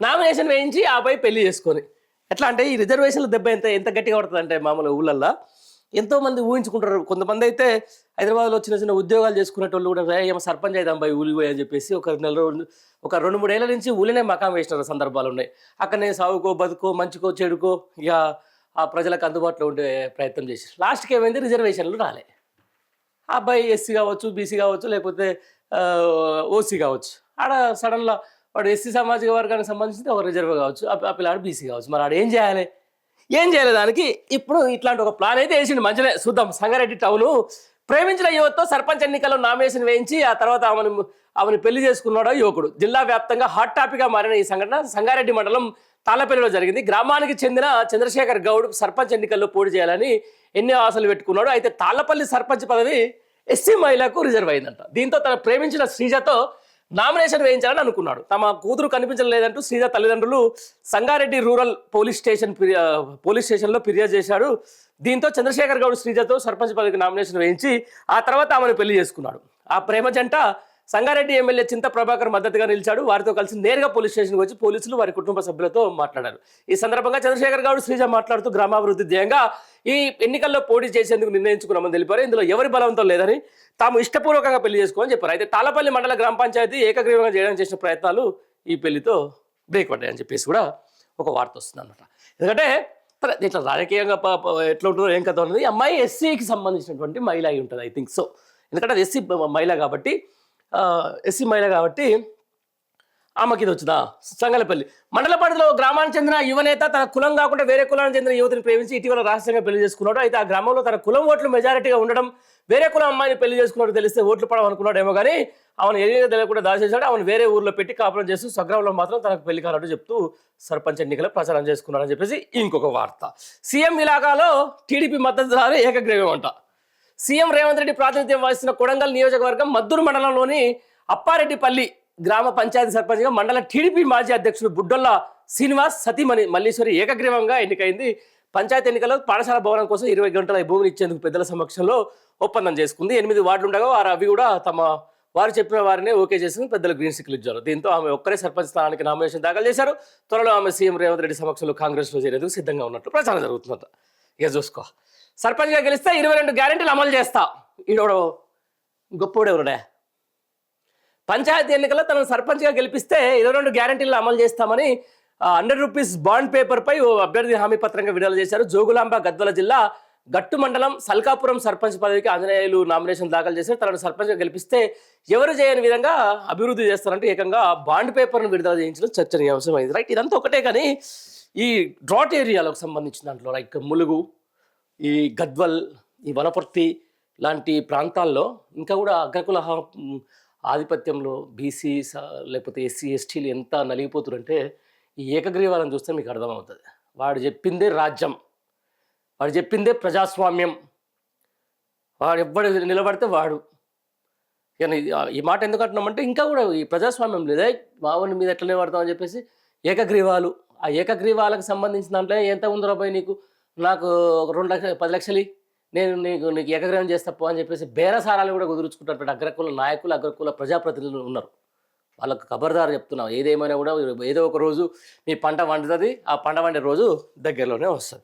Nomination వేయించి ఆపై పెళ్ళి చేసుకొని. ఎట్లా అంటే ఈ రిజర్వేషన్ల దెబ్బ ఎంత ఎంత గట్టిగా పడుతుంది అంటే మామూలు ఊళ్ళల్లో ఎంతో మంది ఊహించుకుంటారు. కొంతమంది అయితే హైదరాబాద్లో చిన్న చిన్న ఉద్యోగాలు చేసుకునేటోళ్ళు కూడా ఏమో సర్పంచ్ అయిదాం బై ఊలి పోయి" అని చెప్పేసి ఒక నెల రోజు ఒక రెండు మూడేళ్ళ నుంచి ఊళ్ళనే మకాం వేసిన సందర్భాలు ఉన్నాయి అక్కడనే సాగుకో బతుకో మంచికో చెడుకో ఇక ఆ ప్రజలకు అందుబాటులో ఉండే ప్రయత్నం చేసి లాస్ట్కి ఏమైంది? రిజర్వేషన్లు రాలే. ఆ అబ్బాయి ఎస్సీ కావచ్చు బీసీ కావచ్చు లేకపోతే ఓసీ కావచ్చు. ఆడ సడన్గా వాడు ఎస్సీ సామాజిక వర్గానికి సంబంధించిన ఒక రిజర్వ్ కావచ్చు ఆ పిల్లాడు బీసీ కావచ్చు. మరి ఆడు ఏం చేయాలి? ఏం చేయాలి దానికి? ఇప్పుడు ఇట్లాంటి ఒక ప్లాన్ అయితే వేసిండు మంచిగా చూద్దాం. సంగారెడ్డి టౌను ప్రేమించిన యువతతో సర్పంచ్ ఎన్నికల్లో నామినేషన్ వేయించి ఆ తర్వాత ఆమెను ఆమెను పెళ్ళి చేసుకున్నాడు యువకుడు. జిల్లా వ్యాప్తంగా హాట్ టాపిక్గా మారిన ఈ సంఘటన సంగారెడ్డి మండలం తాళ్ళపల్లిలో జరిగింది. గ్రామానికి చెందిన చంద్రశేఖర్ గౌడ్ సర్పంచ్ ఎన్నికల్లో పోటీ చేయాలని ఎన్ని ఆశలు పెట్టుకున్నాడు. అయితే తాళ్ళపల్లి సర్పంచ్ పదవి ఎస్సీ మహిళకు రిజర్వ్ అయిందంట. దీంతో తన ప్రేమించిన శ్రీజతో నామినేషన్ వేయించాలని అనుకున్నాడు. తమ కూతురు కనిపించలేదంటూ శ్రీజ తల్లిదండ్రులు సంగారెడ్డి రూరల్ పోలీస్ స్టేషన్ ఫిర్యా- పోలీస్ స్టేషన్లో ఫిర్యాదు చేశాడు. దీంతో చంద్రశేఖర్ గౌడ్ శ్రీజతో సర్పంచ్ పదవికి నామినేషన్ వేయించి ఆ తర్వాత ఆమెను పెళ్ళి చేసుకున్నాడు. ఆ ప్రేమ జంట సంగారెడ్డి ఎమ్మెల్యే చింత ప్రభాకర్ మద్దతుగా నిలిచాడు. వారితో కలిసి నేరుగా పోలీస్ స్టేషన్కి వచ్చి పోలీసులు వారి కుటుంబ సభ్యులతో మాట్లాడారు. ఈ సందర్భంగా చంద్రశేఖర్ గౌడ్ శ్రీజ మాట్లాడుతూ గ్రామాభివృద్ధి ధ్యేయంగా ఈ ఎన్నికల్లో పోటీ చేసేందుకు నిర్ణయించుకున్నామని తెలిపారు. ఇందులో ఎవరి బలవంతం లేదని తాము ఇష్టపూర్వకంగా పెళ్ళి చేసుకోమని చెప్పారు. అయితే తాళపల్లి మండల గ్రామ పంచాయతీ ఏకగ్రీవంగా చేయడానికి చేసిన ప్రయత్నాలు ఈ పెళ్ళితో బ్రేక్ పడ్డాయని చెప్పేసి కూడా ఒక వార్త వస్తుంది అనమాట ఎందుకంటే ఇట్లా రాజకీయంగా ఎట్లా ఉంటుందో ఏం కథ ఉన్నది? అమ్మాయి ఎస్సీకి సంబంధించినటువంటి మహిళ అయి ఉంటుంది ఐ థింక్ సో ఎందుకంటే అది ఎస్సీ మహిళ కాబట్టి ఎస్సీ మహిళ కాబట్టి ఆమెకి ఇది వచ్చిందా సంగలపల్లి. మండల గ్రామానికి చెందిన యువనేత తన కులం కాకుండా వేరే కులానికి చెందిన యువతిని ప్రేమించి ఇటీవల రహస్యంగా పెళ్ళి చేసుకున్నాడు. అయితే ఆ గ్రామంలో తన కులం ఓట్లు మెజారిటీగా ఉండడం వేరే కులం అమ్మాయిని పెళ్ళి చేసుకున్నట్టు తెలిస్తే ఓట్లు పడమనుకున్నాడేమో కానీ ఆమెను ఏదైనా తెలియకుండా దాచేశాడు ఆమెను వేరే ఊర్లో పెట్టి కాపురం చేస్తూ స్వగ్రామంలో మాత్రం తనకు పెళ్ళి కానట్టు చెప్తూ సర్పంచ్ ఎన్నికల ప్రచారం చేసుకున్నాడని చెప్పేసి ఇంకొక వార్త. సీఎం ఇలాకాలో టీడీపీ మద్దతుదారు ఏకగ్రీవం అంట సీఎం రేవంత్ రెడ్డి ప్రాతినిధ్యం వహిస్తున్న కొడంగల్ నియోజకవర్గం మద్దూరు మండలంలోని అప్పారెడ్డిపల్లి గ్రామ పంచాయతీ సర్పంచ్గా మండల టీడీపీ మాజీ అధ్యక్షుడు బుడ్డొల్ల శ్రీనివాస్ సతీమణి మల్లీశ్వరి ఏకగ్రీవంగా ఎన్నికైంది. పంచాయతీ ఎన్నికల్లో పాఠశాల భవనం కోసం ఇరవై గంటల భూమిని ఇచ్చేందుకు పెద్దల సమక్షంలో ఒప్పందం చేసుకుంది. ఎనిమిది వార్డులు ఉండగా వారు అవి కూడా తమ వారు చెప్పిన వారిని ఓకే చేసుకుని పెద్దలు గ్రీన్ సిగ్నల్ ఇచ్చారు. దీంతో ఆమె ఒక్కరే సర్పంచ్ స్థానానికి నామినేషన్ దాఖలు చేశారు. త్వరలో ఆమె సీఎం రేవంత్ రెడ్డి సమక్షంలో కాంగ్రెస్లో చేరేందుకు సిద్ధంగా ఉన్నట్టు ప్రచారం జరుగుతుందట ఇక చూసుకో. సర్పంచ్గా గెలిస్తే ఇరవై రెండు గ్యారెంటీలు అమలు చేస్తా. ఈడోడు గొప్పోడే ఉన్నాడే పంచాయతీ ఎన్నికల్లో తనను సర్పంచ్గా గెలిపిస్తే ఇరవై రెండు గ్యారెంటీలు అమలు చేస్తామని హండ్రెడ్ రూపీస్ బాండ్ పేపర్పై ఓ అభ్యర్థి హామీ పత్రంగా విడుదల చేశారు. జోగులాంబ గద్వల జిల్లా గట్టు మండలం సల్కాపురం సర్పంచ్ పదవికి ఆంజనేయులు నామినేషన్ దాఖలు చేశారు. తనను సర్పంచ్గా గెలిపిస్తే ఎవరు చేయని విధంగా అభివృద్ధి చేస్తారంటే ఏకంగా బాండ్ పేపర్ను విడుదల చేయించడం చర్చనీయాంశం అయింది. రైట్ ఇదంతా ఒకటే కానీ ఈ డ్రాట్ ఏరియాలకు సంబంధించిన దాంట్లో లైక్ ములుగు ఈ గద్వల్ ఈ వనపర్తి లాంటి ప్రాంతాల్లో ఇంకా కూడా అగ్రకుల ఆధిపత్యంలో బీసీ లేకపోతే ఎస్సీ ఎస్టీలు ఎంత నలిగిపోతురంటే ఈ ఏకగ్రీవాలను చూస్తే మీకు అర్థమవుతుంది. వాడు చెప్పిందే రాజ్యం. వాడు చెప్పిందే ప్రజాస్వామ్యం. వాడు ఎవ్వడు నిలబడితే వాడు. కానీ ఈ మాట ఎందుకు అంటున్నామంటే ఇంకా కూడా ఈ ప్రజాస్వామ్యం లేదా మావని మీద ఎట్లా పడతామని చెప్పేసి ఏకగ్రీవాలు. ఆ ఏకగ్రీవాలకు సంబంధించిన దాంట్లో ఎంత ఉందిరా పోయి నీకు? నాకు రెండు లక్షలు పది లక్షలు నేను నీకు నీకు ఏకగ్రహం చేస్తా పో అని చెప్పేసి బేరసారాలు కూడా కుదుర్చుకుంటారు. అగ్రకుల నాయకులు అగ్రకుల ప్రజాప్రతినిధులు ఉన్నారు. వాళ్ళకు ఖబర్దారు చెప్తున్నాం ఏదేమైనా కూడా ఏదో ఒక రోజు మీ పంట వండుతుంది ఆ పంట వండే రోజు దగ్గరలోనే వస్తుంది.